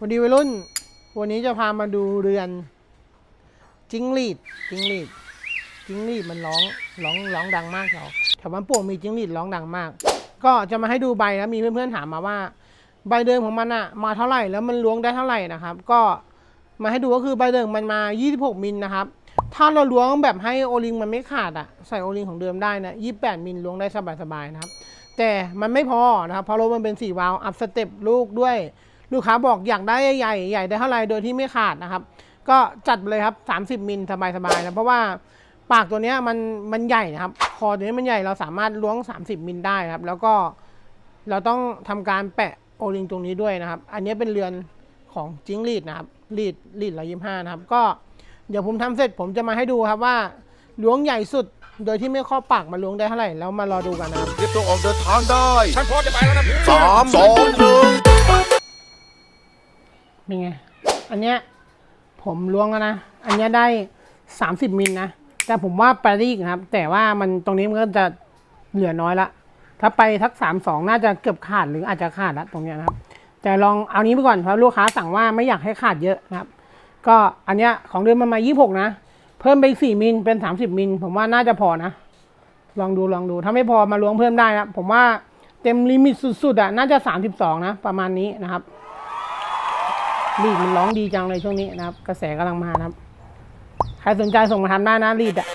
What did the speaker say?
วันดีวัยรุ่น วันนี้จะพามาดูเรือน จิงหรีดจิงหรีดจิงหรีดมันร้องร้องร้องดังมากแถวแถวบ้านโป่งมีจิงหรีดร้องดังมาก ก็จะมาให้ดูใบแล้วมีเพื่อนๆถามมาว่า ใบเดิมของมันอะมาเท่าไหร่แล้วมันล้วงได้เท่าไหร่นะครับ ก็มาให้ดูก็คือใบเดิมมันมา 26 มิลนะครับ ถ้าเราล้วงแบบให้โอลิงมันไม่ขาดอะใส่โอลิงของเดิมได้นะ28 มิลล้วงได้สบายๆนะครับ แต่มันไม่พอนะครับเพราะรถมันเป็น4วาล์วอัพสเต็ปลูกด้วย ลูกค้าบอกอยากได้ใหญ่ๆใหญ่ได้เท่าไหร่โดยที่ไม่ขาดนะครับ ก็จัดไปเลยครับ 30 มิลสบายๆนะเพราะว่าปากตัวเนี้ยมันมันใหญ่นะครับ คอตัวนี้มันใหญ่เราสามารถล้วง 30 มิลได้ครับ แล้วก็เราต้องทำการแปะโอลิงตรงนี้ด้วยนะครับ อันนี้เป็นเรือนของจิงลีดนะครับลีดลีดร้อยยี่ห้านะครับ ก็เดี๋ยวผมทำเสร็จผมจะมาให้ดูครับว่าล้วงใหญ่สุดโดยที่ไม่ข้อปากมาล้วงได้เท่าไหร่แล้วมารอดูกันนะครับเตรียมตัวออกเดินทางได้ ฉันพร้อมจะไปแล้วนะพี่สามสองหนึ่งเป็ นี่ไง อันเนี้ยผมล้วงแล้วนะ อันเนี้ยได้สามสิบมิลนะ แต่ผมว่าไปได้อีกครับ แต่ว่ามันตรงนี้มันก็จะเหลือน้อยละ ถ้าไปทักสามสองน่าจะเกือบขาดหรืออาจจะขาดละตรงเนี้ยนะครับ แต่ลองเอานี้ไปก่อนเพราะลูกค้าสั่งว่าไม่อยากให้ขาดเยอะนะครับ ก็อันเนี้ยของเดิมมันมายี่หกนะ เพิ่มไปสี่มิลเป็นสามสิบมิล ผมว่าน่าจะพอนะ ลองดูลองดู ถ้าไม่พอมาล้วงเพิ่มได้นะ ผมว่าเต็มลิมิตสุดๆอะน่าจะสามสิบสองนะ ประมาณนี้นะครับ รีดมันร้องดีจังเลยช่วงนี้นะครับ กระแสกำลังมานะครับ ใครสนใจส่งมาทำได้นะรีดอะ